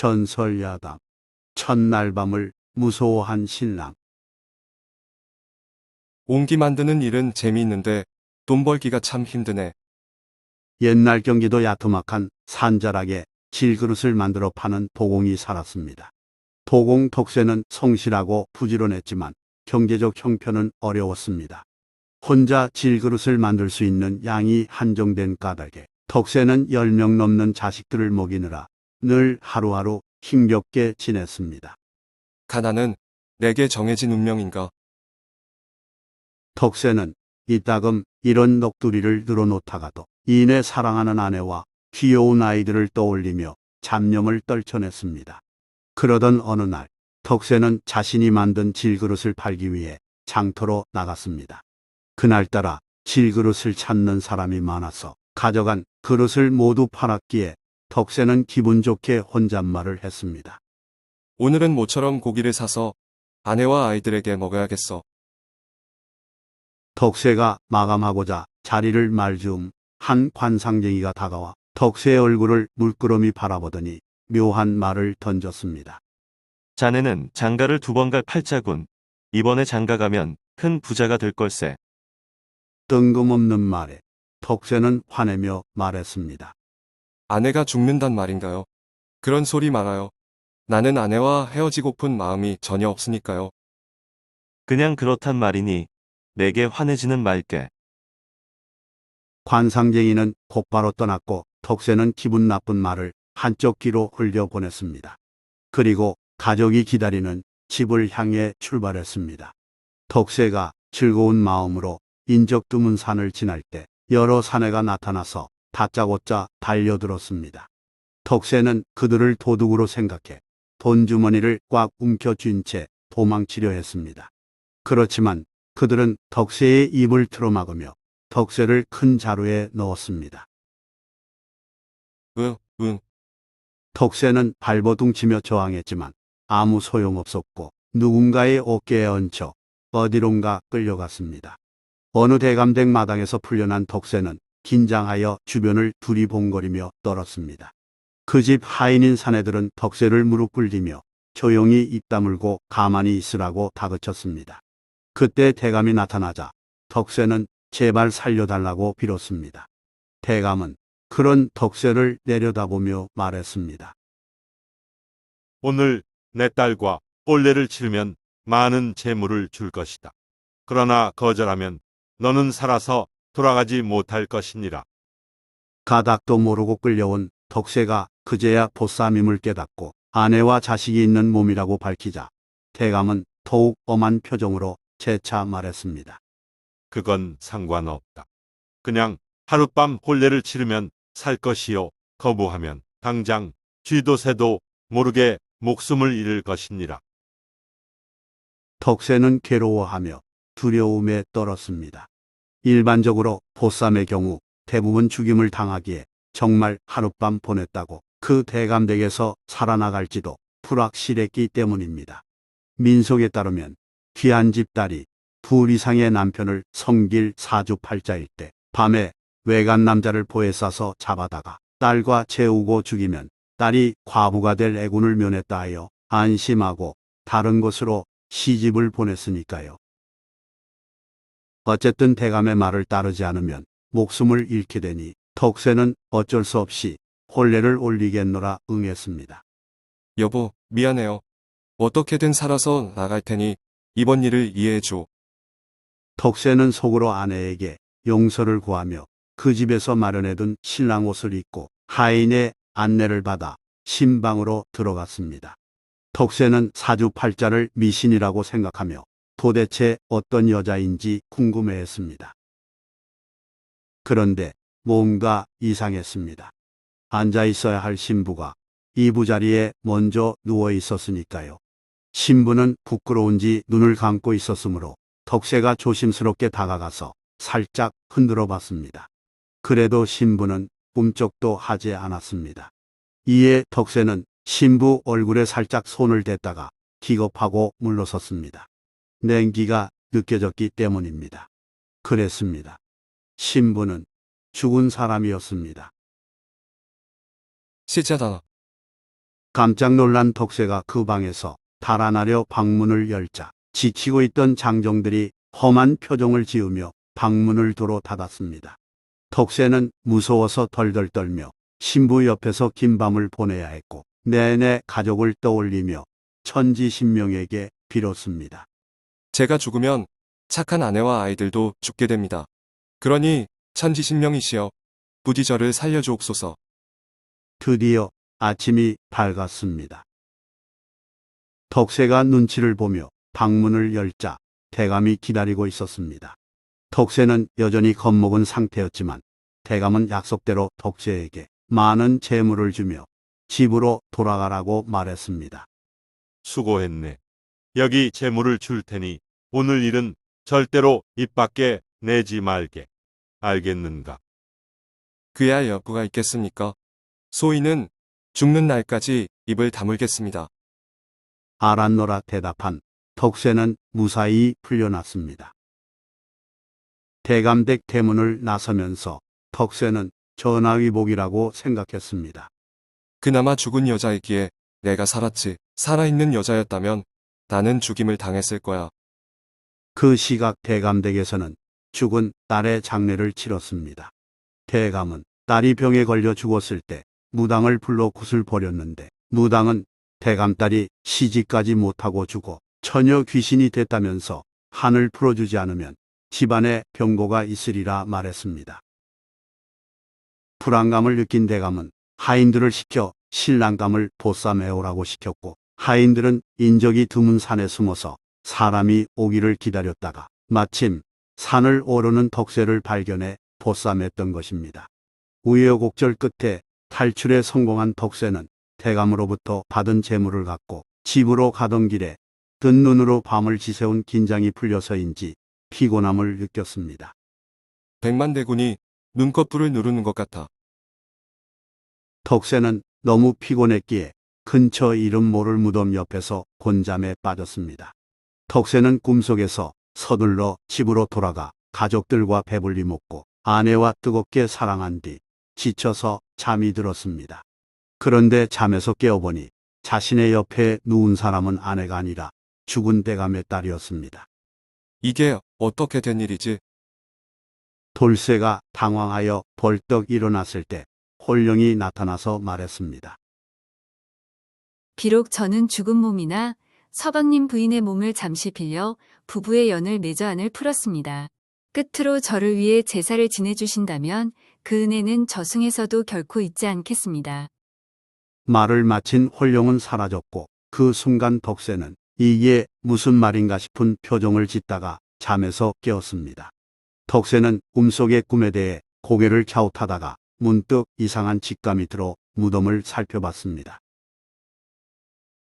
전설야담 첫날 밤을 무서워한 신랑 옹기 만드는 일은 재미있는데 돈 벌기가 참 힘드네. 옛날 경기도 야투막한 산자락에 질그릇을 만들어 파는 도공이 살았습니다. 도공 덕세는 성실하고 부지런했지만 경제적 형편은 어려웠습니다. 혼자 질그릇을 만들 수 있는 양이 한정된 까닭에 덕세는 10명 넘는 자식들을 먹이느라 늘 하루하루 힘겹게 지냈습니다. 가난은 내게 정해진 운명인가? 덕세는 이따금 이런 넋두리를 늘어놓다가도 이내 사랑하는 아내와 귀여운 아이들을 떠올리며 잡념을 떨쳐냈습니다. 그러던 어느 날 덕세는 자신이 만든 질그릇을 팔기 위해 장터로 나갔습니다. 그날따라 질그릇을 찾는 사람이 많아서 가져간 그릇을 모두 팔았기에 덕세는 기분 좋게 혼잣말을 했습니다. 오늘은 모처럼 고기를 사서 아내와 아이들에게 먹어야겠어. 덕세가 마감하고자 자리를 말즈음 한 관상쟁이가 다가와 덕세의 얼굴을 물끄러미 바라보더니 묘한 말을 던졌습니다. 자네는 장가를 두 번 갈 팔자군. 이번에 장가 가면 큰 부자가 될 걸세. 뜬금없는 말에 덕세는 화내며 말했습니다. 아내가 죽는단 말인가요? 그런 소리 말아요. 나는 아내와 헤어지고픈 마음이 전혀 없으니까요. 그냥 그렇단 말이니 내게 화내지는 말게. 관상쟁이는 곧바로 떠났고 덕세는 기분 나쁜 말을 한쪽 귀로 흘려보냈습니다. 그리고 가족이 기다리는 집을 향해 출발했습니다. 덕세가 즐거운 마음으로 인적 드문 산을 지날 때 여러 사내가 나타나서 다짜고짜 달려들었습니다. 덕세는 그들을 도둑으로 생각해 돈주머니를 꽉 움켜쥔 채 도망치려 했습니다. 그렇지만 그들은 덕세의 입을 틀어막으며 덕세를 큰 자루에 넣었습니다. 으, 응. 덕세는 발버둥치며 저항했지만 아무 소용없었고 누군가의 어깨에 얹혀 어디론가 끌려갔습니다. 어느 대감댁 마당에서 풀려난 덕세는 긴장하여 주변을 두리봉거리며 떨었습니다. 그 집 하인인 사내들은 덕세를 무릎 꿇리며 조용히 입 다물고 가만히 있으라고 다그쳤습니다. 그때 대감이 나타나자 덕세는 제발 살려달라고 빌었습니다. 대감은 그런 덕세를 내려다보며 말했습니다. 오늘 내 딸과 혼례를 치르면 많은 재물을 줄 것이다. 그러나 거절하면 너는 살아서 돌아가지 못할 것이니라. 가닥도 모르고 끌려온 덕세가 그제야 보쌈임을 깨닫고 아내와 자식이 있는 몸이라고 밝히자 대감은 더욱 엄한 표정으로 재차 말했습니다. 그건 상관없다. 그냥 하룻밤 혼례를 치르면 살 것이요. 거부하면 당장 쥐도 새도 모르게 목숨을 잃을 것이니라. 덕세는 괴로워하며 두려움에 떨었습니다. 일반적으로 보쌈의 경우 대부분 죽임을 당하기에 정말 하룻밤 보냈다고 그 대감댁에서 살아나갈지도 불확실했기 때문입니다. 민속에 따르면 귀한 집 딸이 둘 이상의 남편을 성길 사주팔자일 때 밤에 외간 남자를 보에 싸서 잡아다가 딸과 재우고 죽이면 딸이 과부가 될 애군을 면했다 하여 안심하고 다른 곳으로 시집을 보냈으니까요. 어쨌든 대감의 말을 따르지 않으면 목숨을 잃게 되니 덕세는 어쩔 수 없이 혼례를 올리겠노라 응했습니다. 여보, 미안해요. 어떻게든 살아서 나갈 테니 이번 일을 이해해줘. 덕세는 속으로 아내에게 용서를 구하며 그 집에서 마련해둔 신랑 옷을 입고 하인의 안내를 받아 신방으로 들어갔습니다. 덕세는 사주팔자를 미신이라고 생각하며 도대체 어떤 여자인지 궁금해했습니다. 그런데 뭔가 이상했습니다. 앉아 있어야 할 신부가 이부 자리에 먼저 누워 있었으니까요. 신부는 부끄러운지 눈을 감고 있었으므로 덕세가 조심스럽게 다가가서 살짝 흔들어 봤습니다. 그래도 신부는 꿈쩍도 하지 않았습니다. 이에 덕세는 신부 얼굴에 살짝 손을 댔다가 기겁하고 물러섰습니다. 냉기가 느껴졌기 때문입니다. 그랬습니다. 신부는 죽은 사람이었습니다. 시자다. 깜짝 놀란 덕세가 그 방에서 달아나려 방문을 열자 지치고 있던 장정들이 험한 표정을 지으며 방문을 도로 닫았습니다. 덕세는 무서워서 덜덜 떨며 신부 옆에서 긴 밤을 보내야 했고 내내 가족을 떠올리며 천지신명에게 빌었습니다. 제가 죽으면 착한 아내와 아이들도 죽게 됩니다. 그러니 천지신명이시여 부디 저를 살려주옵소서. 드디어 아침이 밝았습니다. 덕세가 눈치를 보며 방문을 열자 대감이 기다리고 있었습니다. 덕세는 여전히 겁먹은 상태였지만 대감은 약속대로 덕세에게 많은 재물을 주며 집으로 돌아가라고 말했습니다. 수고했네. 여기 재물을 줄 테니 오늘 일은 절대로 입 밖에 내지 말게. 알겠는가? 그야 여부가 있겠습니까? 소인은 죽는 날까지 입을 다물겠습니다. 알았노라 대답한 덕세는 무사히 풀려났습니다. 대감댁 대문을 나서면서 덕세는 전화위복이라고 생각했습니다. 그나마 죽은 여자이기에 내가 살았지. 살아있는 여자였다면 나는 죽임을 당했을 거야. 그 시각 대감댁에서는 죽은 딸의 장례를 치렀습니다. 대감은 딸이 병에 걸려 죽었을 때 무당을 불러 굿을 버렸는데 무당은 대감 딸이 시집까지 못하고 죽어 처녀 귀신이 됐다면서 한을 풀어주지 않으면 집안에 병고가 있으리라 말했습니다. 불안감을 느낀 대감은 하인들을 시켜 신랑감을 보쌈해오라고 시켰고 하인들은 인적이 드문 산에 숨어서 사람이 오기를 기다렸다가 마침 산을 오르는 덕새를 발견해 보쌈했던 것입니다. 우여곡절 끝에 탈출에 성공한 덕새는 대감으로부터 받은 재물을 갖고 집으로 가던 길에 뜬 눈으로 밤을 지새운 긴장이 풀려서인지 피곤함을 느꼈습니다. 백만대군이 눈꺼풀을 누르는 것 같아. 덕새는 너무 피곤했기에 근처 이름 모를 무덤 옆에서 곤잠에 빠졌습니다. 덕새는 꿈속에서 서둘러 집으로 돌아가 가족들과 배불리 먹고 아내와 뜨겁게 사랑한 뒤 지쳐서 잠이 들었습니다. 그런데 잠에서 깨어보니 자신의 옆에 누운 사람은 아내가 아니라 죽은 대감의 딸이었습니다. 이게 어떻게 된 일이지? 돌쇠가 당황하여 벌떡 일어났을 때 홀령이 나타나서 말했습니다. 비록 저는 죽은 몸이나 서방님 부인의 몸을 잠시 빌려 부부의 연을 맺어 안을 풀었습니다. 끝으로 저를 위해 제사를 지내주신다면 그 은혜는 저승에서도 결코 잊지 않겠습니다. 말을 마친 홀령은 사라졌고 그 순간 덕새는 이게 무슨 말인가 싶은 표정을 짓다가 잠에서 깨었습니다. 덕새는 꿈속의 꿈에 대해 고개를 갸웃하다가 문득 이상한 직감이 들어 무덤을 살펴봤습니다.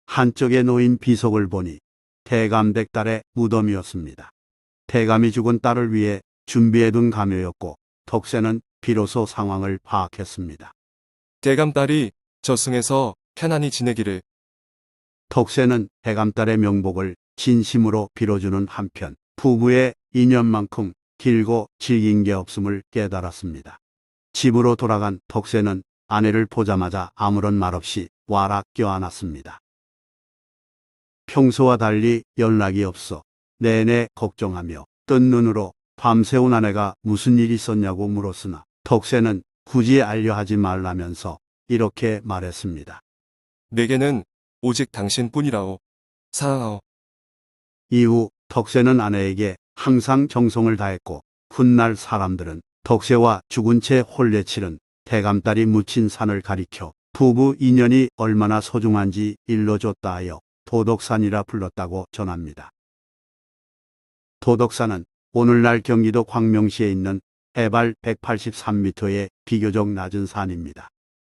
한쪽에 놓인 비석을 보니 대감댁 딸의 무덤이었습니다. 대감이 죽은 딸을 위해 준비해둔 가묘였고 덕새는 비로소 상황을 파악했습니다. 대감 딸이 저승에서 편안히 지내기를 덕새는 대감 딸의 명복을 진심으로 빌어주는 한편 부부의 인연만큼 길고 질긴 게 없음을 깨달았습니다. 집으로 돌아간 덕새는 아내를 보자마자 아무런 말 없이 와락 껴안았습니다. 평소와 달리 연락이 없어 내내 걱정하며 뜬 눈으로 밤새운 아내가 무슨 일이 있었냐고 물었으나 덕새는 굳이 알려하지 말라면서 이렇게 말했습니다. 내게는 오직 당신뿐이라오. 사랑하오. 이후 덕새는 아내에게 항상 정성을 다했고 훗날 사람들은 덕새와 죽은 채 홀레치른 대감딸이 묻힌 산을 가리켜 부부 인연이 얼마나 소중한지 일러줬다 하여 도덕산이라 불렀다고 전합니다. 도덕산은 오늘날 경기도 광명시에 있는 해발 183m의 비교적 낮은 산입니다.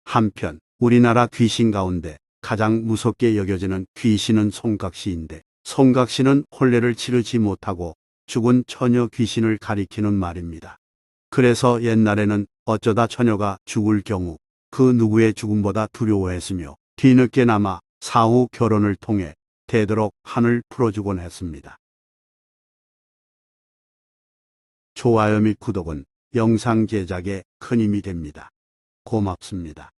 한편 우리나라 귀신 가운데 가장 무섭게 여겨지는 귀신은 송각시인데 송각시는 혼례를 치르지 못하고 죽은 처녀 귀신을 가리키는 말입니다. 그래서 옛날에는 어쩌다 처녀가 죽을 경우 그 누구의 죽음보다 두려워했으며 뒤늦게나마 사후 결혼을 통해 되도록 한을 풀어주곤 했습니다. 좋아요 및 구독은 영상 제작에 큰 힘이 됩니다. 고맙습니다.